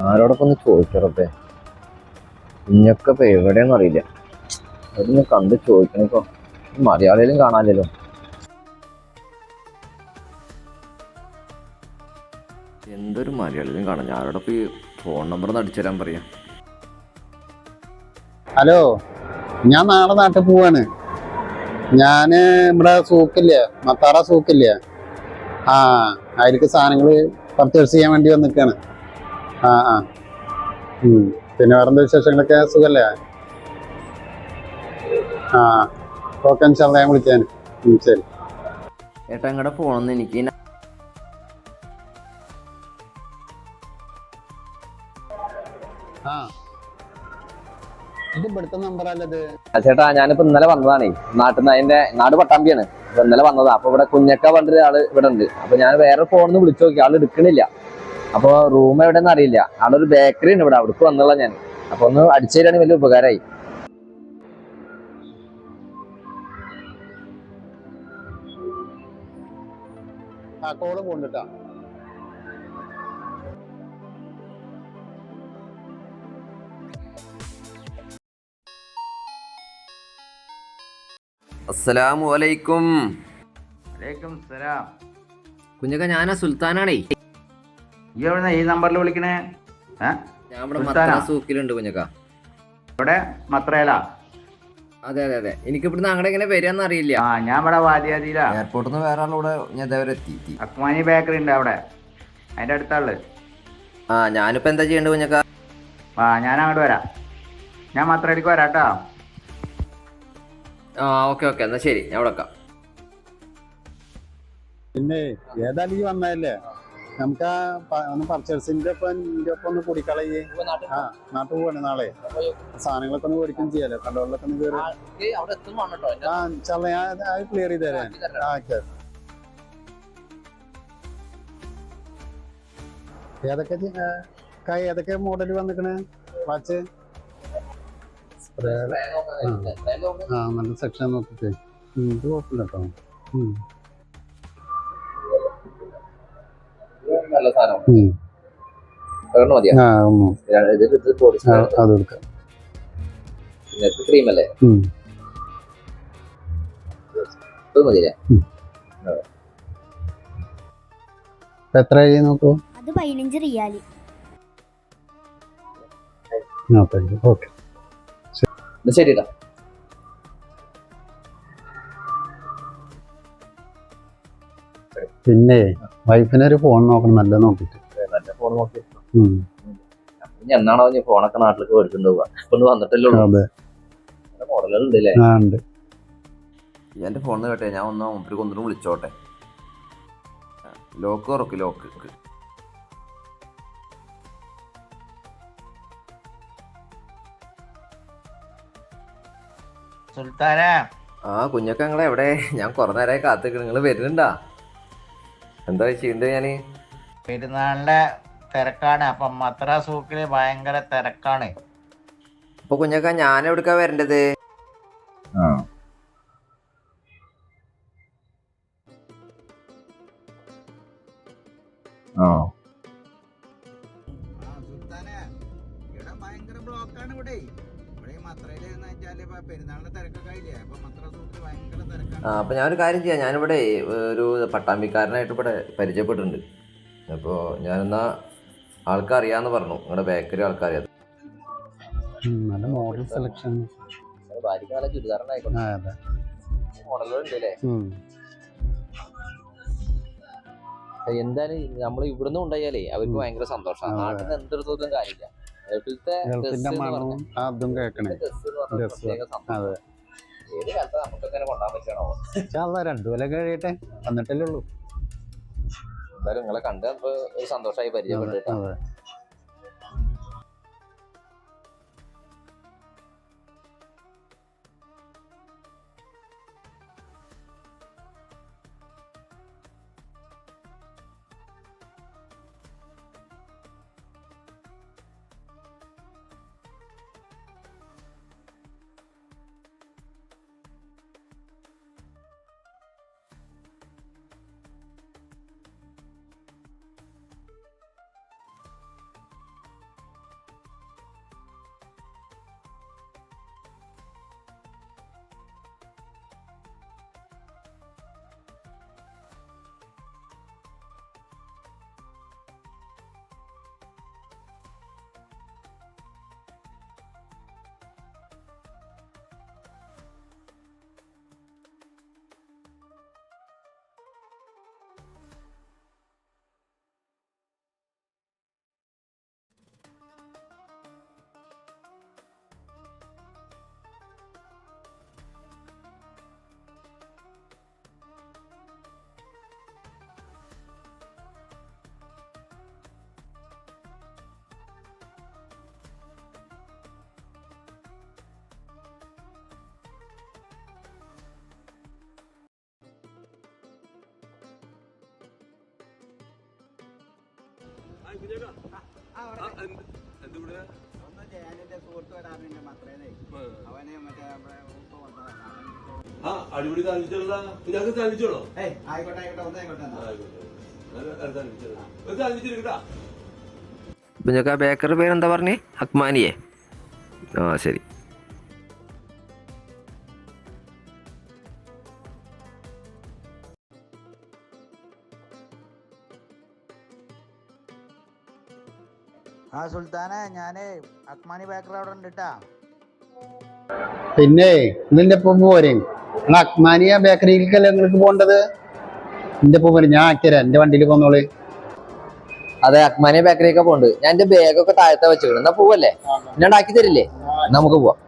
ആരോടൊക്കെ ഒന്ന് ചോദിക്കറപ്പേ കുഞ്ഞൊക്കെ ഇപ്പൊ എവിടെയെന്ന് അറിയില്ല. അവിടുന്ന് കണ്ട് ചോദിക്കണിപ്പോ മലയാളിയിലും കാണാനില്ലല്ലോ. എന്തൊരു മലയാളിയിലും കാണാം ഞാൻ ആരോടൊപ്പം ഈ ഫോൺ നമ്പർ ഒന്ന് അടിച്ചു തരാൻ പറയാം? ഹലോ ഞാൻ നാളെ നാട്ടിൽ പോവാണ്. ഞാൻ ഇവിടെ സൂക്കില്ലേ? മത്താറ സൂക്കില്ലേ? ആ അതിലേക്ക് സാധനങ്ങൾ പർച്ചേസ് ചെയ്യാൻ വേണ്ടി വന്നിക്കാണ് ആ ആ. ഉം. പിന്നെ വേറെന്താ വിശേഷങ്ങളൊക്കെ? സുഖല്ലേ? ആ ഓക്കെ ഞാൻ വിളിക്കാൻ ശരി. ഏട്ടാ ഇങ്ങടെ പോണെന്ന് എനിക്ക് ആ. ഇത് ഇവിടുത്തെ നമ്പറല്ലത് ആ ചേട്ടാ ഞാനിപ്പോ ഇന്നലെ വന്നതാണേ. നാട്ടിൽ നിന്ന് അതിന്റെ നാട് പട്ടാമ്പിയാണ്. അപ്പൊ ഇന്നലെ വന്നതാ. അപ്പൊ ഇവിടെ കുഞ്ഞക്ക പറഞ്ഞൊരു ആൾ ഇവിടെ ഉണ്ട്. അപ്പൊ ഞാൻ വേറെ ഫോണിന്ന് വിളിച്ചു നോക്കി. ആൾ എടുക്കണില്ല. അപ്പൊ റൂം എവിടെയെന്ന് അറിയില്ല. അവിടെ ഒരു ബേക്കറി ഉണ്ട് ഇവിടെ. അവിടേക്ക് വന്നുള്ള ഞാൻ. അപ്പൊ ഒന്ന് അടിച്ചു തരാണെങ്കിൽ വലിയ ഉപകാരമായി ആ കോൾ കൊണ്ടിട്ടാ അസ്സലാമു അലൈക്കും. വലൈക്കും സലാം. കുഞ്ഞക്ക ഞാനാ സുൽത്താനാണേ. ഈ എവിടെ ഈ നമ്പറിൽ വിളിക്കണേ? സൂക്കിലുണ്ട് കുഞ്ഞക്ക. ഇവിടെ മത്രേല? അതെ അതെ അതെ. എനിക്ക് ഇവിടുന്ന് അങ്ങടെ എങ്ങനെ വരാന്ന് അറിയില്ല. ആ ഞാൻ ഇവിടെ വാദിയാതിയിലാ. എയർപോർട്ടിൽ നിന്ന് വേറെ ആളൂടെ ഞാൻ ഇതേവരെ എത്തി അക്മാനി ബേക്കറി ഉണ്ട് അവിടെ. അതിന്റെ അടുത്താൾ. ആ ഞാനിപ്പോ എന്താ ചെയ്യണ്ട കുഞ്ഞക്ക? ആ ഞാൻ അങ്ങോട്ട് വരാം. ഞാൻ മത്രയിലേക്ക് വരാം കേട്ടോ. ആ ഓക്കെ ഓക്കെ. എന്നാ ശരി ഞാൻ വിളക്കാം പിന്നെ ഏതായാലും വന്നതല്ലേ? നമുക്ക് ആ ഒന്ന് പർച്ചേസിന്റെ ഒപ്പം ഇതിന്റെ ഒപ്പം ഒന്ന് കുടിക്കളയേ. ആ നാട്ടിൽ പോവാണ് നാളെ. സാധനങ്ങളൊക്കെ ഒന്ന് മേടിക്കും ചെയ്യാലോ. കടകളിലൊക്കെ ഒന്ന് കയറി. ആ ചല ഞാൻ അത് ക്ലിയർ ചെയ്ത് തരാൻ ആ ഏതൊക്കെ കൈ ഏതൊക്കെ മോഡൽ വന്നിക്കണ്? വാച്ച് സ്പ്രേ ആ. നല്ല സെക്ഷൻ നോക്കിട്ട് ഇത് കുഴപ്പമില്ല കേട്ടോ പിന്നെ ഇത് ക്രീം അല്ലേ? മതിയല്ലേ എത്രയായി നോക്കൂ? അത് പതിനഞ്ച് റിയാൽ. ഓക്കെ. എന്നാ ശരിട്ടാ. പിന്നെ വൈഫിനൊരു ഒരു ഫോൺ നോക്കണം നല്ല നോക്കിട്ട് നല്ല ഫോൺ നോക്കി. എന്നാണോ ഇനി ഫോണൊക്കെ നാട്ടിലേക്ക് ഇപ്പൊ ഒന്ന് വന്നിട്ടല്ലേ ഉള്ളൂ. മോഡലുകൾ ഉണ്ട് അല്ലേ ഉണ്ട്. എന്റെ ഫോണിൽ കേട്ടെ ഞാൻ ഒന്ന് മുമ്പിൽ കൊന്നിട്ട് വിളിച്ചോട്ടെ. ലോക്ക് ഉറക്ക് ലോക്ക് സുൽത്താനെ. ആ കുഞ്ഞൊക്കെ നിങ്ങളെ എവിടെ ഞാൻ കുറെ നേരമായി കാത്തിക്ക് നിങ്ങൾ വരുന്നുണ്ടാ? എന്താ ചെയ്യണ്ടേ ഞാൻ? പെരുന്നാളിന്റെ തിരക്കാണ്. അപ്പം മത്ര സൂക്കിൽ ഭയങ്കര തിരക്കാണ്. അപ്പൊ കുഞ്ഞക്ക ഞാൻ എവിടുക്കാ വരേണ്ടത് പെരുന്നാളിന്റെ തിരക്കൊക്കെ ആയില്ലേ? അപ്പൊ മത്ര സൂക്കിൽ ഭയങ്കര തിരക്കാണ് ആ അപ്പൊ ഞാനൊരു കാര്യം ചെയ്യാം. ഞാനിവിടെ ഒരു പട്ടാമ്പിക്കാരനായിട്ട് ഇവിടെ പരിചയപ്പെട്ടിട്ടുണ്ട്. അപ്പോൾ ഞാനെന്നാ ആൾക്കറിയാന്ന് പറഞ്ഞു. നിങ്ങളുടെ ബേക്കറി ആൾക്കറിയാം. ഉം, നല്ല മോഡൽ സെലക്ഷൻ ഭാര്യക്കാല ചുരിദാറിനായിക്കോട്ടെ അല്ലേ. എന്തായാലും നമ്മൾ ഇവിടുന്ന് ഉണ്ടായാലേ അവർക്ക്. ഭയങ്കര സന്തോഷമാണ്. നാട്ടിൽ നിന്ന് എന്തെടുത്തോട്ടും കാര്യമില്ല. ഗൾഫിലത്തെ എന്ന് പറഞ്ഞാൽ-. പ്രത്യേക സന്തോഷം. ഏത് കാലത്ത് നമുക്ക് അങ്ങനെ കൊണ്ടാൻ പറ്റണോ പക്ഷെ രണ്ടു കൊല്ലം കഴിയട്ടെ. വന്നിട്ടല്ലേ ഉള്ളൂ. എന്തായാലും നിങ്ങളെ കണ്ട് ഒരു സന്തോഷമായി അതെ. അവൻ ആ അടിപൊളി താല്പിച്ചുള്ള ഇതൊക്കെ താല്പിച്ചോളോ ആയിക്കോട്ടെ ആയിക്കോട്ടെ ഒന്ന് ആയിക്കോട്ടെ. താല്പിച്ചിരിക്കട്ടാ കുഞ്ഞക്ക ബേക്കറി എന്താ പറഞ്ഞേ? അക്മാനിയെ. ആ ശരി. ആ സുൽത്താനെ ഞാൻ അക്മാനി ബേക്കറി അവിടെ ഉണ്ട് കേട്ടാ പിന്നെ നിന്റെ ഒപ്പം പോരെ. നിങ്ങൾ അക്മാനിയ ബേക്കറിയിലേക്കല്ലേ നിങ്ങൾക്ക് പോകേണ്ടത് നിന്റെ ഒപ്പം പോരെ ഞാൻ ആക്കിയരാ എന്റെ വണ്ടിയിൽ പോന്നോൾ. അതെ അക്മാനിയ ബേക്കറിയൊക്കെ പോണ്ട്. ഞാൻ എന്റെ ബാഗൊക്കെ താഴത്തെ വെച്ചിട്ടുണ്ട് എന്നാ പോവല്ലേ? ഞാൻ ആക്കി തരില്ലേ നമുക്ക് പോവാം.